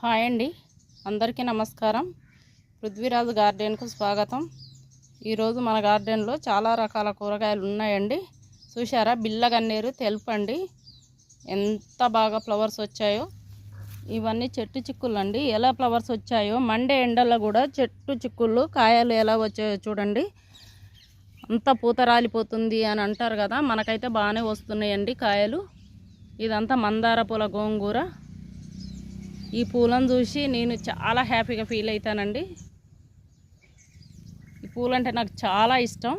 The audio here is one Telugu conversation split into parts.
హాయ్ అండి. అందరికీ నమస్కారం. పృథ్వీరాజు గార్డెన్కు స్వాగతం. ఈరోజు మన గార్డెన్లో చాలా రకాల కూరగాయలు ఉన్నాయండి. చూశారా? బిల్లగన్నేరు తెలుపు అండి ఎంత బాగా ఫ్లవర్స్ వచ్చాయో. ఇవన్నీ చెట్టు చిక్కులు అండి ఎలా ఫ్లవర్స్ వచ్చాయో. మండే ఎండల్లో కూడా చెట్టు చిక్కుళ్ళు కాయలు ఎలా వచ్చాయో చూడండి. అంత పూత రాలిపోతుంది అని అంటారు కదా. మనకైతే బాగానే వస్తున్నాయండి కాయలు. ఇదంతా మందార పూల గోంగూర. ఈ పూలను చూసి నేను చాలా హ్యాపీగా ఫీల్ అవుతానండి. ఈ పూలంటే నాకు చాలా ఇష్టం.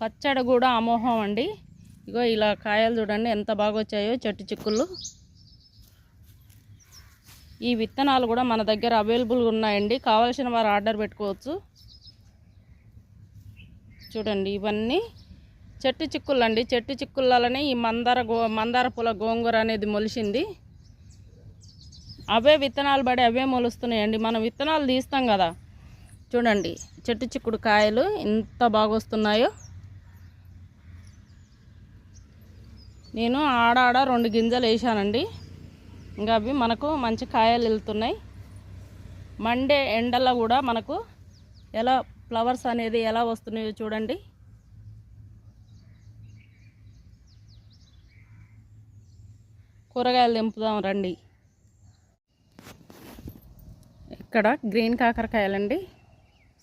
పచ్చడి కూడా అమోహం అండి. ఇగో ఇలా కాయలు చూడండి ఎంత బాగా వచ్చాయో చెట్టు చిక్కుళ్ళు. ఈ విత్తనాలు కూడా మన దగ్గర అవైలబుల్గా ఉన్నాయండి. కావాల్సిన వారు ఆర్డర్ పెట్టుకోవచ్చు. చూడండి ఇవన్నీ చెట్టు చిక్కుళ్ళు అండి. చెట్టు చిక్కుళ్ళనే ఈ మందార గో మందార పూల గోంగూర అనేది మొలిసింది. అవే విత్తనాలు పడి అవే మొలుస్తున్నాయండి. మనం విత్తనాలు తీస్తాం కదా. చూడండి చెట్టు చిక్కుడు కాయలు ఎంత బాగా వస్తున్నాయో నేను ఆడాడ రెండు గింజలు వేసానండి. ఇంకా అవి మనకు మంచి కాయలు వెళ్తున్నాయి. మండే ఎండల్లో కూడా మనకు ఎలా ఫ్లవర్స్ అనేది ఎలా వస్తున్నాయో చూడండి. కూరగాయలు దింపుదాం రండి. ఇక్కడ గ్రీన్ కాకరకాయలండి.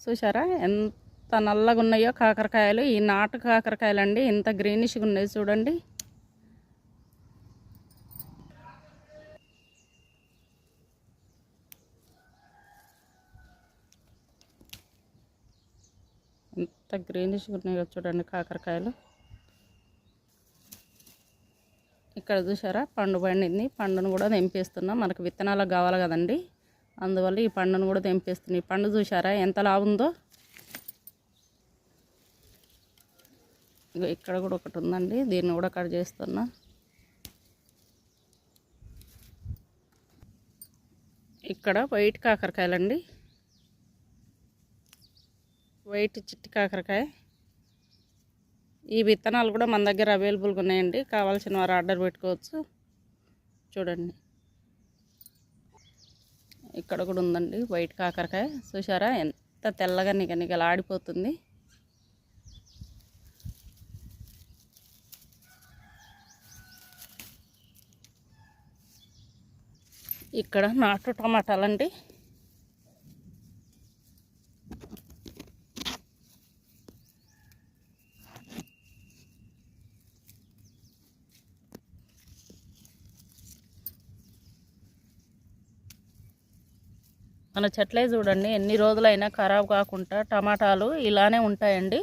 చూసారా ఎంత నల్లగా ఉన్నాయో కాకరకాయలు. ఈ నాటు కాకరకాయలండి. ఇంత గ్రీనిష్గా ఉన్నాయి చూడండి. ఎంత గ్రీనిష్గా ఉన్నాయో చూడండి కాకరకాయలు. ఇక్కడ చూసారా పండు పండింది. పండును కూడా నింపేస్తున్నాం మనకు విత్తనాలకు కావాలి కదండి. అందువల్ల ఈ పండును కూడా తెంపేస్తుంది పండు చూసారా ఎంత లావుందో? ఇక్కడ కూడా ఒకటి ఉందండి. దీన్ని కూడా కట్ చేస్తున్నా. ఇక్కడ వైట్ కాకరకాయలండి. వైట్ చిట్టి కాకరకాయ. ఈ విత్తనాలు కూడా మన దగ్గర అవైలబుల్గా ఉన్నాయండి. కావాల్సిన వారు ఆర్డర్ పెట్టుకోవచ్చు. చూడండి. ఇక్కడ కూడా ఉందండి వైట్ కాకరకాయ. చూసారా ఎంత తెల్లగా నిగ నిగలాడిపోతుంది. ఇక్కడ నాటు టమాటాలండి. మన చెట్లే చూడండి ఎన్ని రోజులైనా ఖరాబ్ కాకుండా టమాటాలు ఇలానే ఉంటాయండి.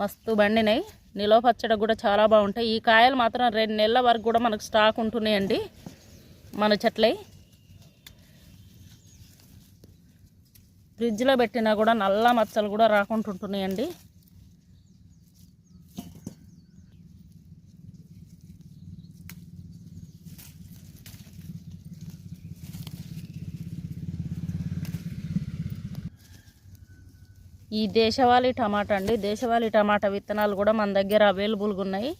మస్తు బండినాయి నిలవ పచ్చడి కూడా చాలా బాగుంటాయి. ఈ కాయలు మాత్రం రెండు నెలల వరకు కూడా మనకు స్టాక్ ఉంటున్నాయండి మన చెట్లే. ఫ్రిడ్జ్లో పెట్టినా కూడా నల్ల మచ్చలు కూడా రాకుండా ఈ దేశవాళీ టమాటా అండి. దేశవాళీ టమాటా విత్తనాలు కూడా మన దగ్గర అవైలబుల్గా ఉన్నాయి.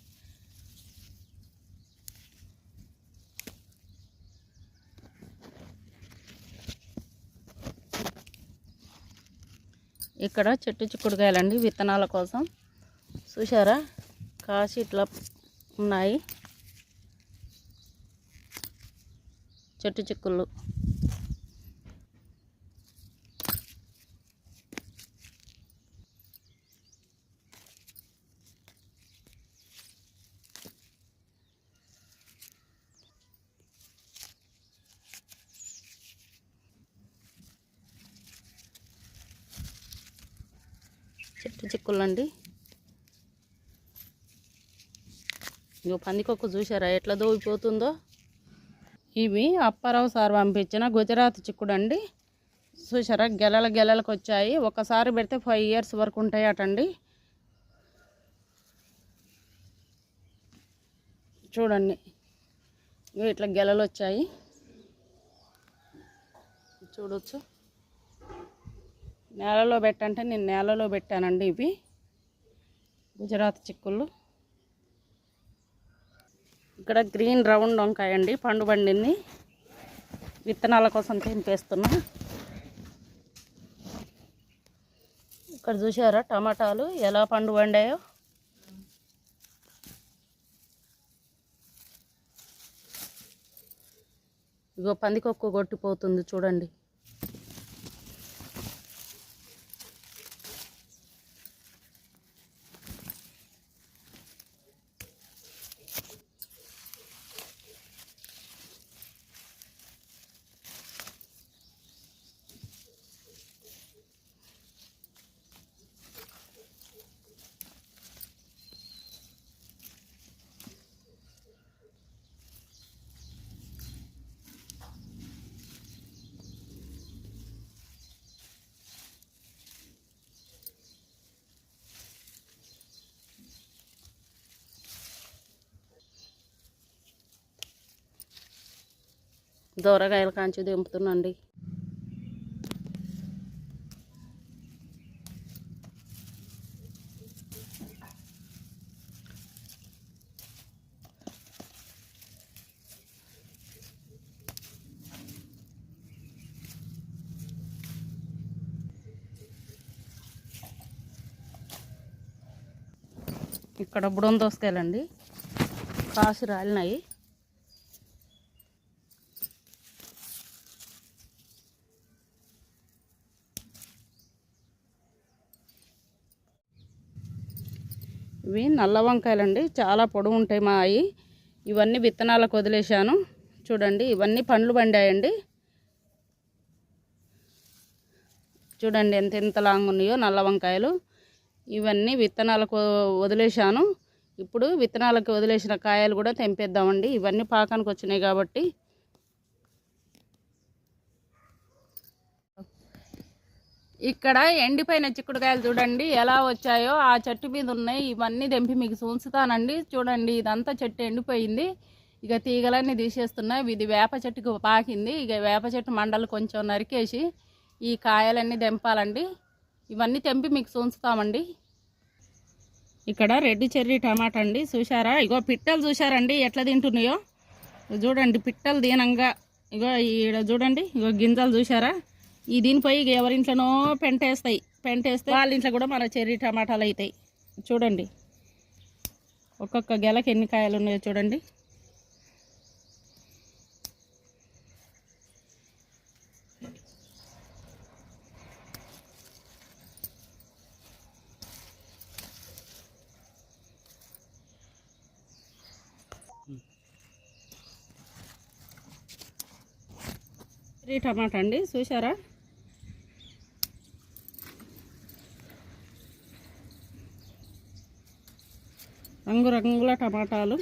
ఇక్కడ చెట్టు చిక్కుడుకాయలండి విత్తనాల కోసం. చూసారా కాసి ఇట్లా ఉన్నాయి. చెట్టు చిక్కుళ్ళు. చెట్టు చిక్కులండి. ఇంకో పందికొక్క చూసారా ఎట్లా దోగిపోతుందో ఇవి అప్పారావు సార్ పంపించిన గుజరాత్ చిక్కుడు అండి చూసారా గెలల గెలలకు వచ్చాయి ఒకసారి పెడితే ఫైవ్ ఇయర్స్ వరకు ఉంటాయి అటండి చూడండి. ఇగో ఇట్లా గెలలు వచ్చాయి చూడొచ్చు. నేలలో పెట్టంటే నేను నేలలో పెట్టానండి ఇవి. గుజరాత్ చిక్కుళ్ళు. ఇక్కడ గ్రీన్ రౌండ్ వంకాయ అండి పండు పండింది. విత్తనాల కోసం తెంపేస్తున్నా. ఇక్కడ చూసారా టమాటాలు ఎలా పండు పండాయో? ఇగో పందికొక్కు కొట్టిపోతుంది చూడండి. దూరగాయల కాంచి దింపుతున్నాండి ఇక్కడ బుడం దోసకాయలండి రాలినాయి. ఇవి నల్ల వంకాయలండి. చాలా పొడవు ఉంటాయి మా అవి ఇవన్నీ విత్తనాలకు వదిలేశాను. చూడండి ఇవన్నీ పండ్లు పండాయండి. చూడండి ఎంత ఎంత లాంగ్ ఉన్నాయో నల్ల వంకాయలు. ఇవన్నీ విత్తనాలకు వదిలేశాను. ఇప్పుడు విత్తనాలకు వదిలేసిన కాయలు కూడా తెంపేద్దామండి. ఇవన్నీ పాకానికి వచ్చినాయి కాబట్టి ఇక్కడ ఎండిపోయిన చిక్కుడుకాయలు చూడండి ఎలా వచ్చాయో ఆ చెట్టు మీద ఉన్నాయి ఇవన్నీ తెంపి మీకు ఉంచుతానండి చూడండి ఇదంతా చెట్టు ఎండిపోయింది. ఇక తీగలన్నీ తీసేస్తున్నాయి ఇది వేప చెట్టుకు పాకింది. ఇక వేప చెట్టు మండలు కొంచెం నరికేసి ఈ కాయలన్నీ తెంపాలండి. ఇవన్నీ తెంపి మీకు చూంచుతామండి. ఇక్కడ రెడ్ చెర్రీ టమాటా అండి చూసారా ఇగో పిట్టలు చూసారండి ఎట్లా తింటున్నాయో. చూడండి పిట్టలు దీనంగా. ఇగో ఈడ చూడండి ఇగో గింజలు చూసారా ఈ దీనిపై ఎవరింట్లోనో పెంటేస్తాయి. పెంటేస్తే వాళ్ళ ఇంట్లో కూడా మన చెర్రీ టమాటాలు అవుతాయి చూడండి. ఒక్కొక్క గెలకి ఎన్ని కాయలు ఉన్నాయో చూడండి. చెర్రీ టమాటా అండి. చూసారా రంగురంగుల టమాటాలు.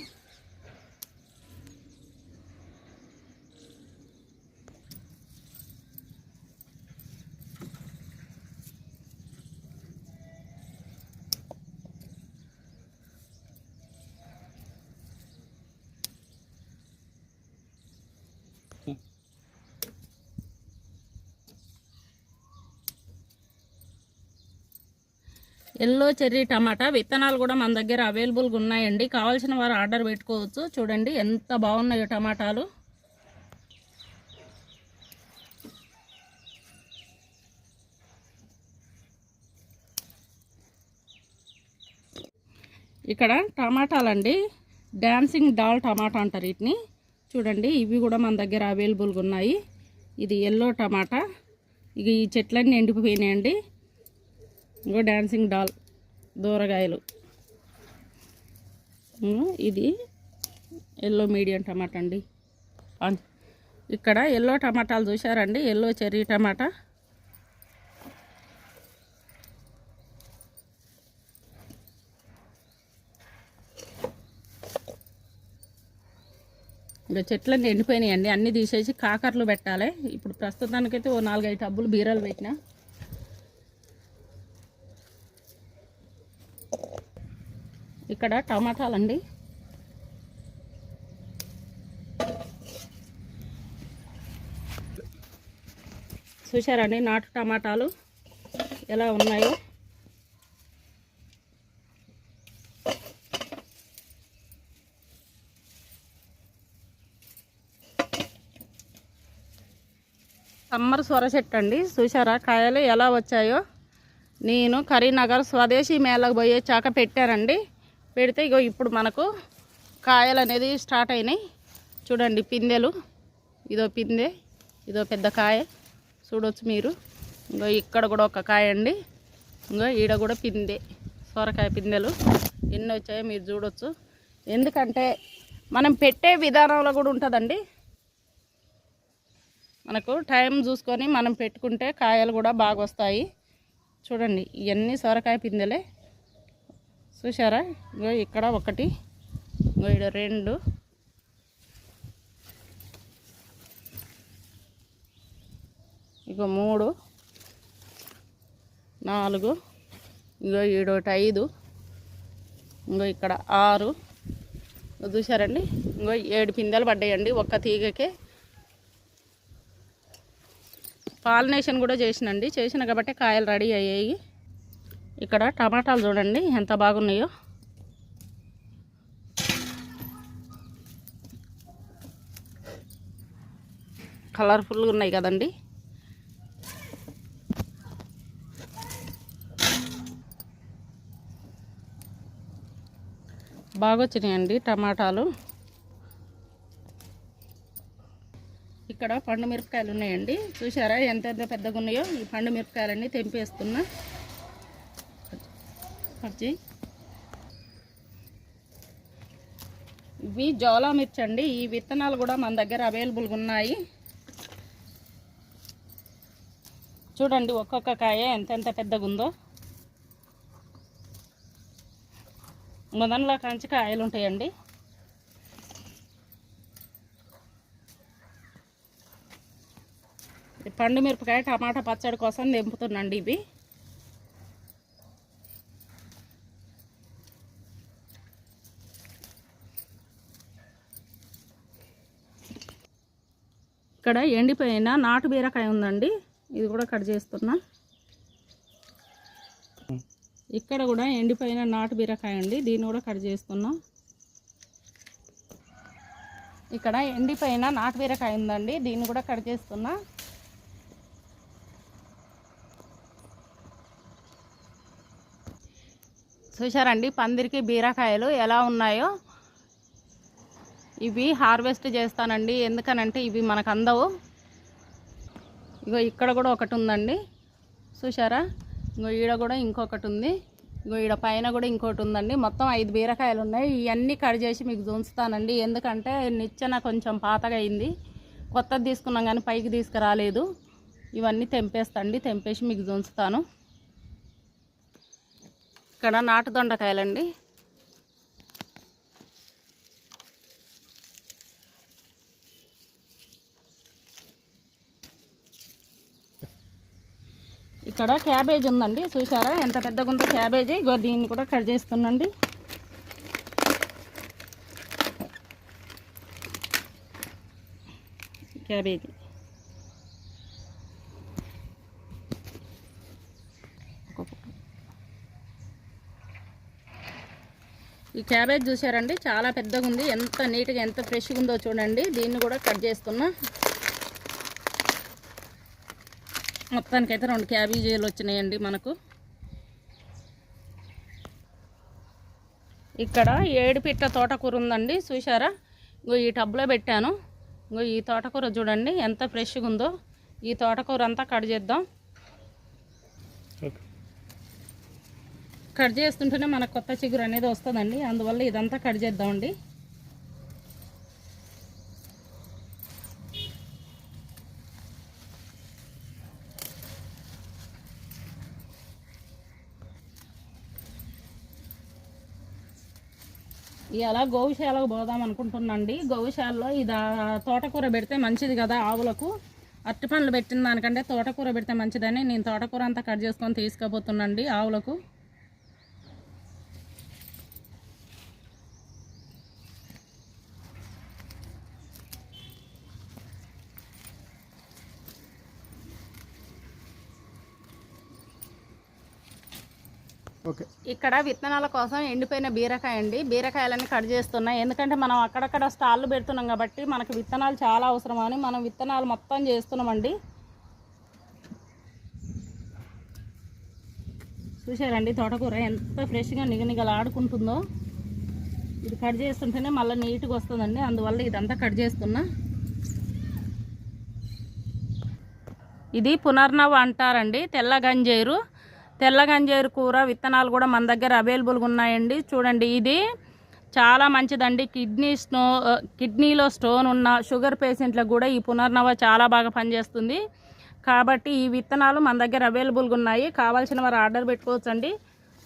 ఎల్లో చెర్రీ టమాటా విత్తనాలు కూడా మన దగ్గర అవైలబుల్గా ఉన్నాయండి. కావాల్సిన వారు ఆర్డర్ పెట్టుకోవచ్చు. చూడండి ఎంత బాగున్నాయో టమాటాలు. ఇక్కడ టమాటాలండి. డాన్సింగ్ డాల్ టమాటా అంటారు వీటిని. చూడండి ఇవి కూడా మన దగ్గర అవైలబుల్గా ఉన్నాయి. ఇది ఎల్లో టమాటా. ఇక ఈ చెట్లన్నీ ఎండిపోయినాయండి. ఇంకో డాన్సింగ్ డాల్ దూరగాయలు. ఇది ఎల్లో మీడియం టమాటా అండి. ఇక్కడ ఎల్లో టమాటాలు చూసారండి ఎల్లో చెర్రీ టమాటా. ఇంకా చెట్లన్నీ ఎండిపోయినాయండి. అన్నీ తీసేసి కాకరలు పెట్టాలి. ఇప్పుడు ప్రస్తుతానికైతే ఓ నాలుగైదు టబ్బులు బీరలు పెట్టినా. ఇక్కడ టమాటాలండి. చూశారండి నాటు టమాటాలు ఎలా ఉన్నాయో. సమ్మర్ సొర చెట్టు అండి చూసారా కాయలు ఎలా వచ్చాయో. నేను కరీంనగర్ స్వదేశీ మేళకు పోయే చాక పెట్టానండి పెడితే ఇగో ఇప్పుడు మనకు కాయలు అనేది స్టార్ట్ అయినాయి. చూడండి పిందెలు. ఇదో పిందె ఇదో పెద్ద కాయ. చూడవచ్చు మీరు. ఇంకో ఇక్కడ కూడా ఒక కాయ అండి. ఇంకో ఈడ కూడా పిందె సొరకాయ పిందెలు. ఎన్ని వచ్చాయో మీరు చూడొచ్చు. ఎందుకంటే మనం పెట్టే విధానంలో కూడా ఉంటుందండి. మనకు టైం చూసుకొని మనం పెట్టుకుంటే కాయలు కూడా బాగా వస్తాయి. చూడండి ఇవన్నీ సొరకాయ పిందెలే. చూసారా ఇగో ఇక్కడ ఒకటి ఇగో ఇక్కడ రెండు. ఇగో మూడు నాలుగు ఇగో ఈడోటి ఐదు ఇంకో ఇక్కడ ఆరు. చూసారండి ఇంకో ఏడు పిందెలు పడ్డాయండి ఒక్క తీగకే. పాలినేషన్ కూడా చేసినండి. చేసిన కాబట్టి కాయలు రెడీ అయ్యాయి. ఇక్కడ టమాటాలు చూడండి ఎంత బాగున్నాయో. కలర్ఫుల్గా ఉన్నాయి కదండి. బాగా వచ్చినాయండి టమాటాలు. ఇక్కడ పండు మిరపకాయలు ఉన్నాయండి. చూసారా ఎంత ఎంత పెద్దగా ఉన్నాయో? ఈ పండు మిరపకాయలన్నీ తెంపేస్తున్నా. పచ్చి ఇవి జోలా మిర్చి అండి. ఈ విత్తనాలు కూడా మన దగ్గర అవైలబుల్గా ఉన్నాయి. చూడండి ఒక్కొక్క కాయ ఎంతెంత పెద్దగా ఉందో మొదట్లో కంచి కాయలు ఉంటాయండి. ఈ పండు మిరపకాయ టమాటా పచ్చడి కోసం దింపుతున్నాండి ఇవి. ఇక్కడ ఎండిపోయిన నాటు బీరకాయ ఉందండి. ఇది కూడా కట్ చేస్తున్నా. ఇక్కడ కూడా ఎండిపోయిన నాటు బీరకాయ అండి. దీన్ని కూడా కట్ చేస్తున్నా. ఇక్కడ ఎండిపోయిన నాటు బీరకాయ ఉందండి. దీన్ని కూడా కట్ చేస్తున్నా. చూసారండి పందిరికి బీరకాయలు ఎలా ఉన్నాయో. ఇవి హార్వెస్ట్ చేస్తానండి. ఎందుకనంటే ఇవి మనకు అందవు. ఇగో ఇక్కడ కూడా ఒకటి ఉందండి. చూసారా ఇంకో ఈడ కూడా ఇంకొకటి ఉంది. ఇంకో ఈడ పైన కూడా ఇంకోటి ఉందండి. మొత్తం ఐదు బీరకాయలు ఉన్నాయి. ఇవన్నీ కట్ చేసి మీకు చూస్తానండి ఎందుకంటే నిచ్చెన కొంచెం పాతగా అయింది. కొత్తది తీసుకున్నాం కానీ పైకి తీసుకురాలేదు. ఇవన్నీ తెంపేస్తండి. తెంపేసి మీకు చూస్తాను ఇక్కడ నాటు దొండకాయలండి. ఇక్కడ క్యాబేజ్ ఉందండి చూసారా ఎంత పెద్దగా ఉందో క్యాబేజీ. ఇగో దీన్ని కూడా కట్ చేస్తున్నండి. క్యాబేజీ. ఈ క్యాబేజ్ చూసారండి చాలా పెద్దగా ఉంది ఎంత నీట్గా ఎంత ఫ్రెష్గా ఉందో చూడండి. దీన్ని కూడా కట్ చేస్తున్నా. మొత్తానికైతే రెండు క్యాబేజీలు వచ్చినాయండి మనకు. ఇక్కడ ఏడు తోటకూర ఉందండి చూసారా ఇంకో ఈ టబ్లో పెట్టాను. ఇంకో ఈ తోటకూర చూడండి ఎంత ఫ్రెష్గా ఉందో. ఈ తోటకూర అంతా కట్ చేద్దాం. కట్ చేస్తుంటేనే మనకు కొత్త చిగురు అనేది వస్తుందండి అందువల్ల ఇదంతా కట్ చేద్దామండి. ఇలా గోవుశాలకు పోదాం అనుకుంటున్నాండి. గోవుశాలలో ఇది తోటకూర పెడితే మంచిది కదా ఆవులకు? అట్టి పండ్లు పెట్టిన దానికంటే తోటకూర పెడితే మంచిదని నేను తోటకూర అంతా కట్ చేసుకొని తీసుకుపోతున్నాండి ఆవులకు. ఇక్కడ విత్తనాల కోసం ఎండిపోయిన బీరకాయ అండి బీరకాయలన్నీ కట్ చేస్తున్నాయి. ఎందుకంటే మనం అక్కడక్కడ స్టాళ్ళు పెడుతున్నాం కాబట్టి మనకు విత్తనాలు చాలా అవసరమని మనం విత్తనాలు మొత్తం చేస్తున్నామండి. చూసారండి తోటకూర ఎంత ఫ్రెష్గా నిగనిగలాడుకుంటుందో. ఇది కట్ చేస్తుంటేనే మళ్ళీ నీట్గా వస్తుందండి. అందువల్ల ఇదంతా కట్ చేస్తున్నా. ఇది పునర్నవ అంటారండి. తెల్ల గంజేరు. తెల్లగంజేరు కూర విత్తనాలు కూడా మన దగ్గర అవైలబుల్గా ఉన్నాయండి. చూడండి ఇది చాలా మంచిదండి. కిడ్నీ స్టో కిడ్నీలో స్టోన్ ఉన్న షుగర్ పేషెంట్లకు కూడా ఈ పునర్నవ చాలా బాగా పనిచేస్తుంది. కాబట్టి ఈ విత్తనాలు మన దగ్గర అవైలబుల్గా ఉన్నాయి. కావాల్సిన వారు ఆర్డర్ పెట్టుకోవచ్చండి.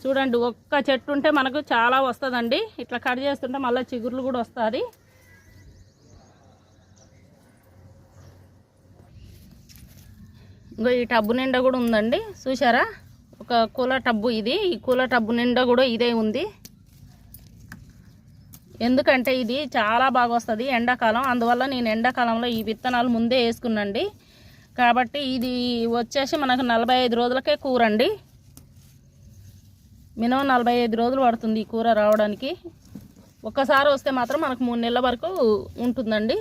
చూడండి ఒక్క చెట్టు ఉంటే మనకు చాలా వస్తుందండి. ఇట్లా కట్ చేస్తుంటే మళ్ళీ చిగుర్లు కూడా వస్తుంది. ఇంకో ఈ టబ్బు నిండా కూడా ఉందండి. చూసారా ఒక కూల టబ్బు ఇది. ఈ కూల టబ్బు నిండా కూడా ఇదే ఉంది. ఎందుకంటే ఇది చాలా బాగా వస్తుంది ఎండాకాలం. అందువల్ల నేను ఎండాకాలంలో ఈ విత్తనాలు ముందే వేసుకున్నాండి. కాబట్టి ఇది వచ్చేసి మనకు నలభై ఐదు రోజులకే కూర అండి మినిమం నలభై ఐదు రోజులు పడుతుంది ఈ కూర రావడానికి. ఒక్కసారి వస్తే మాత్రం మనకు మూడు నెలల వరకు ఉంటుందండి.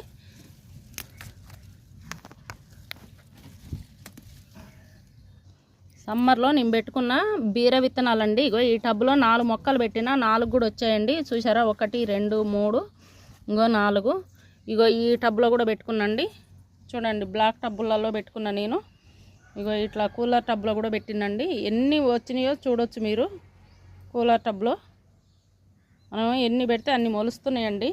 సమ్మర్లో నేను పెట్టుకున్న బీర విత్తనాలండి. ఇగో ఈ టబ్లో నాలుగు మొక్కలు పెట్టిన నాలుగు కూడా వచ్చాయండి. చూసారా ఒకటి రెండు మూడు ఇంకో నాలుగు. ఇగో ఈ టబ్లో కూడా పెట్టుకున్నాండి. చూడండి బ్లాక్ టబ్బులలో పెట్టుకున్నా నేను. ఇగో ఇట్లా కూలర్ టబ్లో కూడా పెట్టినండి ఎన్ని వచ్చినాయో చూడొచ్చు మీరు. కూలర్ టబ్లో. మనం ఎన్ని పెడితే అన్ని మొలుస్తున్నాయండి.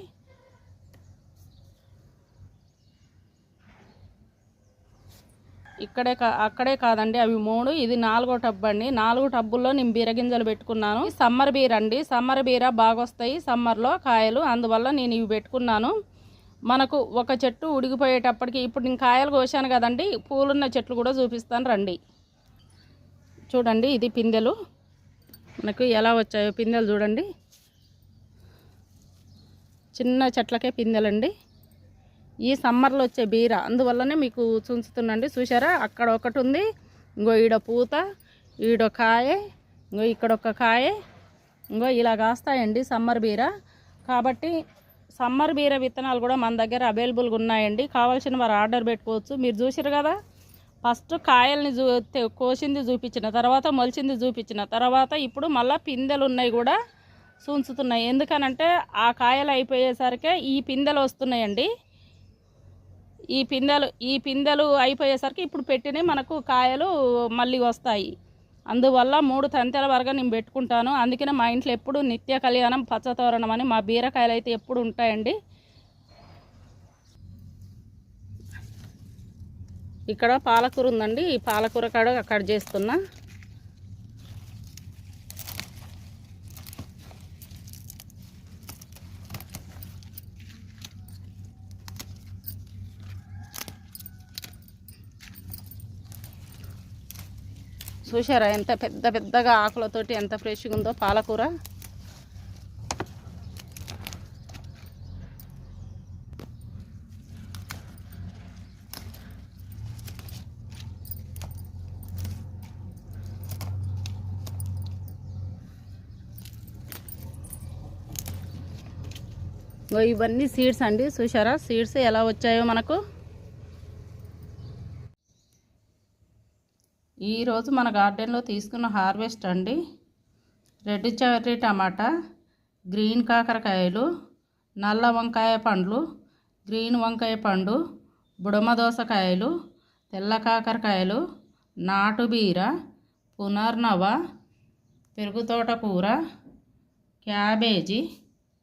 ఇక్కడే కా అక్కడే కాదండి అవి మూడు. ఇది నాలుగో టబ్ అండి. నాలుగు టబ్బుల్లో నేను బీరగింజలు పెట్టుకున్నాను. సమ్మర్ బీర అండి. సమ్మర్ బీర బాగా వస్తాయి సమ్మర్లో కాయలు. అందువల్ల నేను ఇవి పెట్టుకున్నాను. మనకు ఒక చెట్టు ఉడిగిపోయేటప్పటికి ఇప్పుడు నేను కాయలు కోసాను కదండి పూలున్న చెట్లు కూడా చూపిస్తాను రండి. చూడండి ఇది పిందెలు. మనకు ఎలా వచ్చాయో పిందెలు చూడండి. చిన్న చెట్లకే పిందెలండి. ఈ సమ్మర్లో వచ్చే బీర అందువల్లనే మీకు చూంచుతున్నాండి. చూసారా అక్కడ ఒకటి ఉంది. ఇంకో ఈడ పూత ఈడ కాయ ఇంకో ఇక్కడ ఒక కాయ ఇంకో ఇలా కాస్తాయండి సమ్మర్ బీర. కాబట్టి సమ్మర్ బీర విత్తనాలు కూడా మన దగ్గర అవైలబుల్గా ఉన్నాయండి. కావాల్సిన వారు ఆర్డర్ పెట్టుకోవచ్చు. మీరు చూసారు కదా? ఫస్ట్ కాయల్ని చూ కోసింది చూపించిన తర్వాత మొలిచింది చూపించిన తర్వాత ఇప్పుడు మళ్ళీ పిందెలు ఉన్నాయి కూడా సూంచుతున్నాయి ఎందుకనంటే ఆ కాయలు అయిపోయేసరికి ఈ పిందెలు వస్తున్నాయండి. ఈ పిందెలు ఈ పిందెలు అయిపోయేసరికి ఇప్పుడు పెట్టినవి మనకు కాయలు మళ్ళీ వస్తాయి. అందువల్ల మూడు తంతెల వరకు నేను పెట్టుకుంటాను. అందుకనే మా ఇంట్లో ఎప్పుడు నిత్య కళ్యాణం పచ్చతోరణం అని మా బీరకాయలు అయితే ఎప్పుడు ఉంటాయండి. ఇక్కడ పాలకూర ఉందండి. ఈ పాలకూర కాడ కట్ చేస్తున్నా. చూసారా ఎంత పెద్ద పెద్దగా ఆకులతోటి ఎంత ఫ్రెష్గా ఉందో పాలకూర. ఇవన్నీ సీడ్స్ అండి. చూసారా సీడ్స్ ఎలా వచ్చాయో మనకు. ఈరోజు మన గార్డెన్లో తీసుకున్న హార్వెస్ట్ అండి. రెడ్ చెర్రీ టమాటా గ్రీన్ కాకరకాయలు నల్ల వంకాయ పండ్లు గ్రీన్ వంకాయ పండు బుడమ దోసకాయలు తెల్ల కాకరకాయలు నాటు బీర పునర్నవ పెరుగు తోటకూర క్యాబేజీ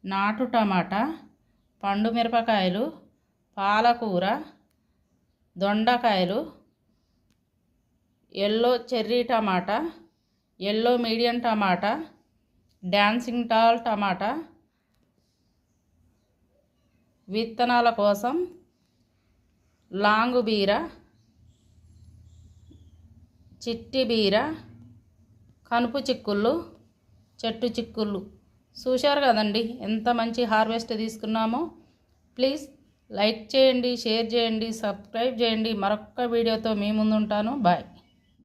నాటు టమాటా పండు మిరపకాయలు పాలకూర దొండకాయలు yellow cherry tomato yellow medium tomato dancing tall tomato విత్తనాల కోసం లాంగు బీర చిట్టి బీర కనుపు చిక్కుళ్ళు చెట్టు చిక్కుళ్ళు. చూశారు కదండి ఎంత మంచి హార్వెస్ట్ తీసుకున్నామో. ప్లీజ్ లైక్ చేయండి షేర్ చేయండి సబ్స్క్రైబ్ చేయండి. మరొక వీడియోతో మీ ముందుంటాను. బాయ్.